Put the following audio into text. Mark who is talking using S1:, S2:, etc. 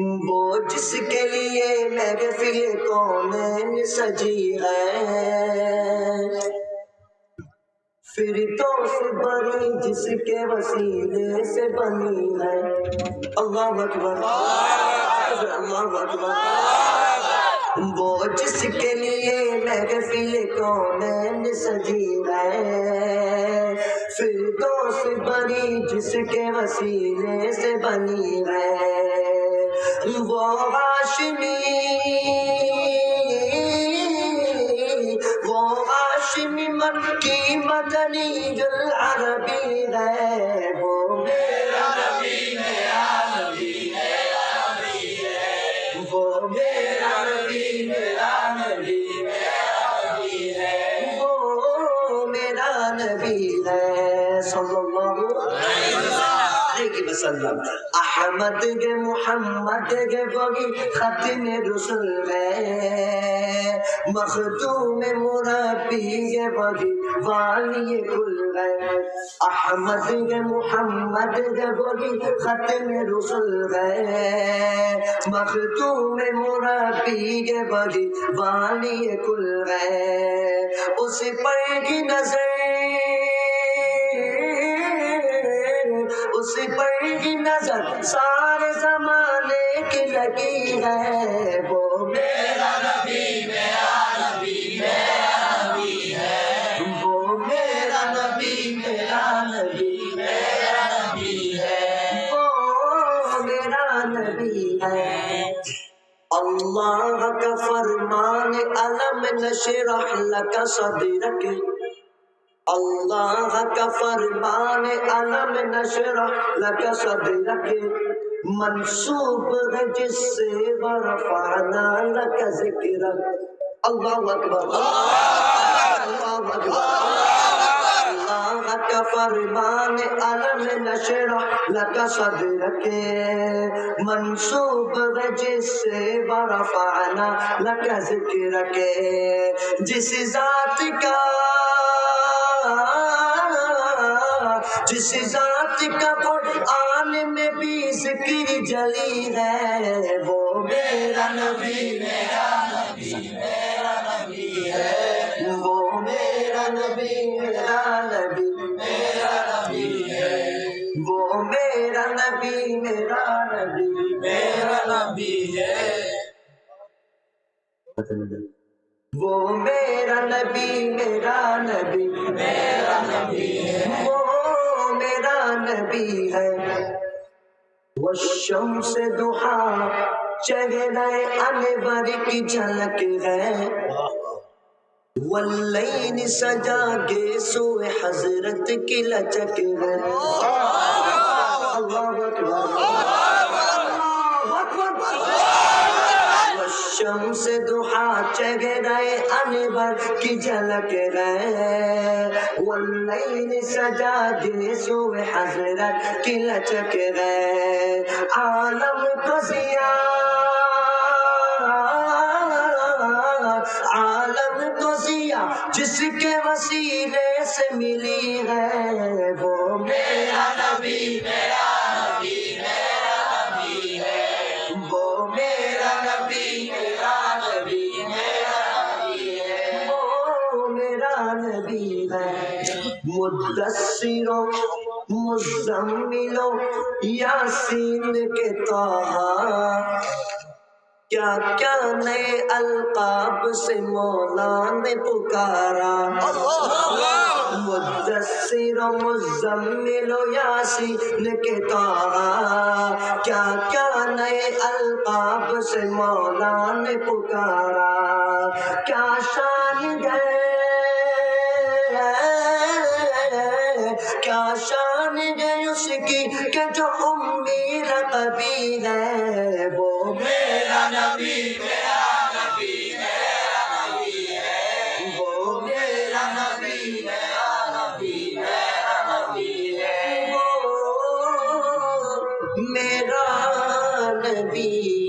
S1: وہ جس کے لیے محفل کونین سجی ہے۔ پھر تو بری جس کے وسیلے سے بنی ہے۔ اللہ اکبر۔ اللہ اکبر۔ وہ جس کے لیے محفل کونین سجی ہے۔ پھر تو بری جس کے وسیلے سے بنی ہے۔ وہ ہاشمی وہ ہاشمی مکی مدنی العربی ہے وہ میرا نبی میرا نبی میرا نبی ہے وہ میرا نبی میرا نبی میرا نبی ہے وہ میرا نبی ہے صلی اللہ علیہ وسلم احمد کے محمد کے وہی ختم رسول ہے۔ مخدوم مربی کے وہی والی کل ہے۔ احمد کے محمد کے وہی ختم رسول ہے۔ مخدوم مربی کے وہی والی کل ہے۔ اس پر کی نظر اس پر کی نظر سارے زمانے کی لگی ہے۔ وہ میرا نبی میرا نبی میرا نبی ہے۔ وہ میرا نبی میرا نبی میرا نبی ہے۔ وہ میرا نبی ہے۔ اللہ کا فرمان، علم نشرح لك صدرك اللہ کا فرمان علم نشرح لك صدرك منصوب ہے جس سے ورفعنا لك ذکرک۔ اللہ اکبر۔ اللہ اکبر۔ اللہ کا فرمان علم نشرح لك صدرك منصوب ہے جس سے ورفعنا لك ذکرک۔ جس ذات کا جس ذات کا قرآن میں بھی ذکر جلی ہے، وہ میرا نبی میرا نبی میرا نبی ہے۔ وہ میرا نبی میرا نبی میرا نبی ہے۔ وہ میرا نبی میرا نبی میرا نبی ہے۔ وہ میرا نبی میرا نبی میرا نبی ہے۔ وہ میرا نبی ہے۔ وہ شمس دہا چہرہ انور کی جھلک ہے۔ واللین سجا کے سوئے حضرت کی لچک ہے۔ اللہ اکبر اللہ اکبر شمس دہا چہرہ انور کی جھلک ہے واللین سجا دے سوئے، حضرت کی لچک ہے عالم کو ضیاء عالم کو ضیاء جس کے وسیلے سے ملی ہے۔ وہ میرا نبی، میرا مدثروں مزملوں یاسین کے طه کیا کیا نئے القاب سے مولا نے پکارا مدثر و مزمل و یاسین کے طه کیا کیا نئے القاب سے مولا نے پکارا کیا شان ہے اس کی کہ جو امی رقبی ہے، وہ میرا نبی میرا نبی میرا نبی ہے وہ میرا نبی میرا نبی میرا نبی ہے۔ وہ میرا نبی